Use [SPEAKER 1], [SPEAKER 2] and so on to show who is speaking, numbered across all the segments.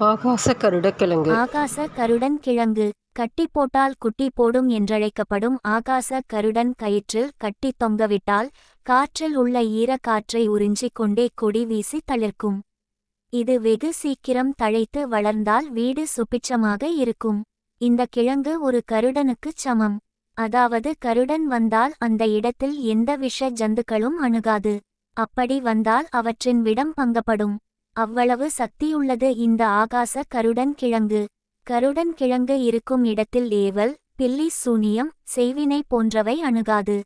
[SPEAKER 1] ஆகாச கருடக்கிழங்கு
[SPEAKER 2] ஆகாச கருடன் கிழங்கு கட்டி போட்டால் குட்டி போடும் என்றழைக்கப்படும் ஆகாச கருடன் கயிற்றில் கட்டி தொங்கவிட்டால் காற்றில் உள்ள ஈரக்காற்றை உறிஞ்சிக் கொண்டே கொடி வீசி தளிர்க்கும். இது வெகு சீக்கிரம் தழைத்து வளர்ந்தால் வீடு சுபிட்சமாக இருக்கும். இந்த கிழங்கு ஒரு கருடனுக்குச் சமம். அதாவது கருடன் வந்தால் அந்த இடத்தில் எந்த விஷ ஜந்துக்களும் அணுகாது. அப்படி வந்தால் அவற்றின் விடம் பங்கப்படும். அவ்வளவு சக்தியுள்ளது இந்த ஆகாச கருடன் கிழங்கு. கருடன் கிழங்கு இருக்கும் இடத்தில் ஏவல் பில்லி சூனியம் செய்வினை போன்றவை அணுகாது.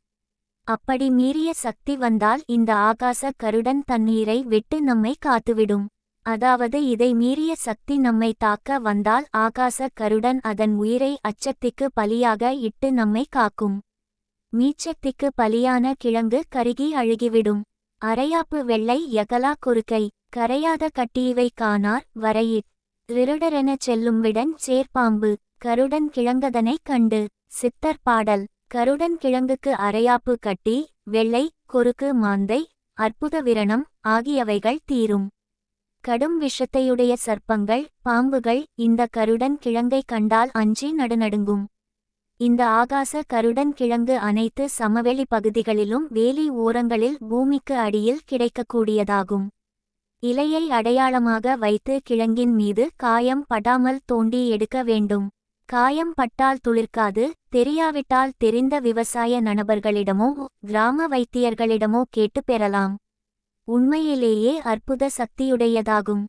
[SPEAKER 2] அப்படி மீறிய சக்தி வந்தால் இந்த ஆகாச கருடன் தண்ணீரை விட்டு நம்மை காத்துவிடும். அதாவது இதை மீறிய சக்தி நம்மை தாக்க வந்தால் ஆகாச கருடன் அதன் உயிரை அச்சத்திக்கு பலியாக இட்டு நம்மை காக்கும். மீச்சத்திக்கு பலியான கிழங்கு கருகி அழுகிவிடும். அரையாப்பு வெள்ளை யகலா குறுக்கை. கரையாத கட்டியவை காணார் வரையிற். ரிருடரெனச் செல்லும்விடன் சேர்ப்பாம்பு கருடன் கிழங்கதனைக் கண்டு. சித்தர் பாடல் கருடன் கிழங்குக்கு அரையாப்பு கட்டி வெள்ளை குறுக்கு மாந்தை அற்புத விரணம் ஆகியவைகள் தீரும். கடும் விஷத்தையுடைய சர்ப்பங்கள் பாம்புகள் இந்த கருடன் கிழங்கை கண்டால் அஞ்சி நடுநடுங்கும். இந்த ஆகாச கருடன் கிழங்கு அனைத்து சமவெளி பகுதிகளிலும் வேலி ஓரங்களில் பூமிக்கு அடியில் கிடைக்கக்கூடியதாகும். இலையை அடையாளமாக வைத்து கிழங்கின் மீது காயம் படாமல் தோண்டி எடுக்க வேண்டும். காயம் பட்டால் துளிர்க்காது தெரியாவிட்டால் தெரிந்த விவசாய நண்பர்களிடமோ கிராம வைத்தியர்களிடமோ கேட்டு பெறலாம். உண்மையிலேயே அற்புத சக்தியுடையதாகும்.